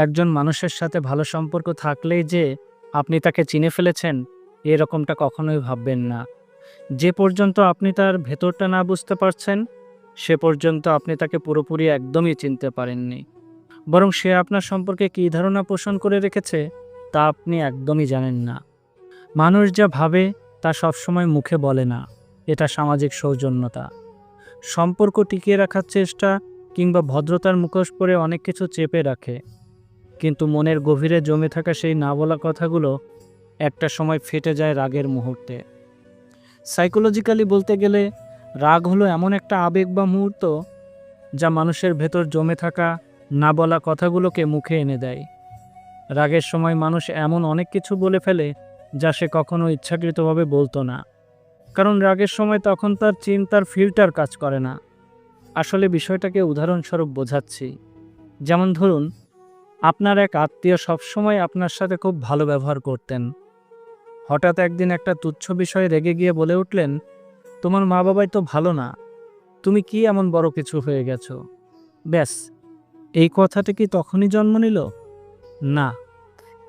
একজন মানুষের সাথে ভালো সম্পর্ক থাকলেই যে আপনি তাকে চিনে ফেলেছেন এরকমটা কখনোই ভাববেন না। যে পর্যন্ত আপনি তার ভেতরটা না বুঝতে পারছেন, সে পর্যন্ত আপনি তাকে পুরোপুরি একদমই চিনতে পারেননি। বরং সে আপনার সম্পর্কে কী ধারণা পোষণ করে রেখেছে, তা আপনি একদমই জানেন না। মানুষ যা ভাবে, তা সবসময় মুখে বলে না। এটা সামাজিক সৌজন্যতা। সম্পর্ক টিকিয়ে রাখার চেষ্টা কিংবা ভদ্রতার মুখোশ পরে অনেক কিছু চেপে রাখে। কিন্তু মনের গভীরে জমে থাকা সেই না বলা কথাগুলো একটা সময় ফেটে যায় রাগের মুহূর্তে। সাইকোলজিক্যালি বলতে গেলে, রাগ হলো এমন একটা আবেগ বা মুহূর্ত যা মানুষের ভেতর জমে থাকা না বলা কথাগুলোকে মুখে এনে দেয়। রাগের সময় মানুষ এমন অনেক কিছু বলে ফেলে যা সে কখনো ইচ্ছাকৃতভাবে বলতো না। কারণ রাগের সময় তখন তার চিন্তার ফিল্টার কাজ করে না। আসলে বিষয়টাকে উদাহরণস্বরূপ বোঝাচ্ছি। যেমন ধরুন আপনার এক আত্মীয় সবসময় আপনার সাথে খুব ভালো ব্যবহার করতেন। হঠাৎ একদিন একটা তুচ্ছ বিষয়ে রেগে গিয়ে বলে উঠলেন, তোমার মা বাবাই তো ভালো না, তুমি কি এমন বড় কিছু হয়ে গেছো? ব্যাস, এই কথাটি কি তখনই জন্ম নিল? না,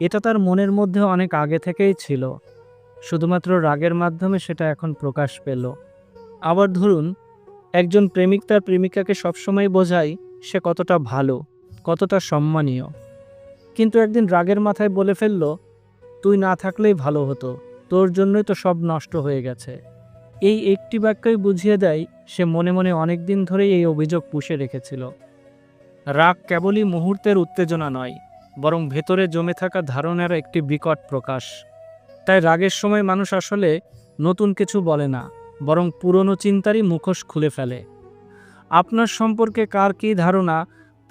এটা তার মনের মধ্যে অনেক আগে থেকেই ছিল। শুধুমাত্র রাগের মাধ্যমে সেটা এখন প্রকাশ পেল। আবার ধরুন, একজন প্রেমিক তার প্রেমিকাকে সবসময় বোঝায় সে কতটা ভালো। কতটা সম্মানীয়। কিন্তু একদিন রাগের মাথায় বলে ফেলল, তুই না থাকলেই ভালো হতো, তোর জন্যই তো সব নষ্ট হয়ে গেছে। এই একটি বাক্যই বুঝিয়ে দেয়, সে মনে মনে অনেক দিন ধরেই এই অভিযোগ পুষে রেখেছিল। রাগ কেবলই মুহূর্তের উত্তেজনা নয়, বরং ভেতরে জমে থাকা ধারণার একটি বিকট প্রকাশ। তাই রাগের সময় মানুষ আসলে নতুন কিছু বলে না, বরং পুরনো চিন্তারই মুখোশ খুলে ফেলে। আপনার সম্পর্কে কার কী ধারণা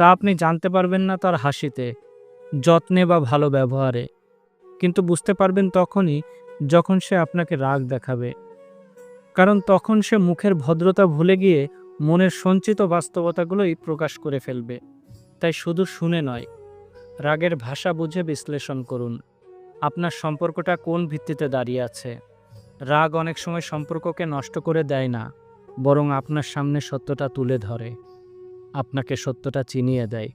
তা আপনি জানতে পারবেন না তার হাসিতে, যত্নে বা ভালো ব্যবহারে। কিন্তু বুঝতে পারবেন তখনই যখন সে আপনাকে রাগ দেখাবে। কারণ তখন সে মুখের ভদ্রতা ভুলে গিয়ে মনের সঞ্চিত বাস্তবতাগুলোই প্রকাশ করে ফেলবে। তাই শুধু শুনে নয়, রাগের ভাষা বুঝে বিশ্লেষণ করুন, আপনার সম্পর্কটা কোন ভিত্তিতে দাঁড়িয়ে আছে। রাগ অনেক সময় সম্পর্ককে নষ্ট করে দেয় না, বরং আপনার সামনে সত্যটা তুলে ধরে। আপনাকে সত্যটা চিনিয়ে দেয়।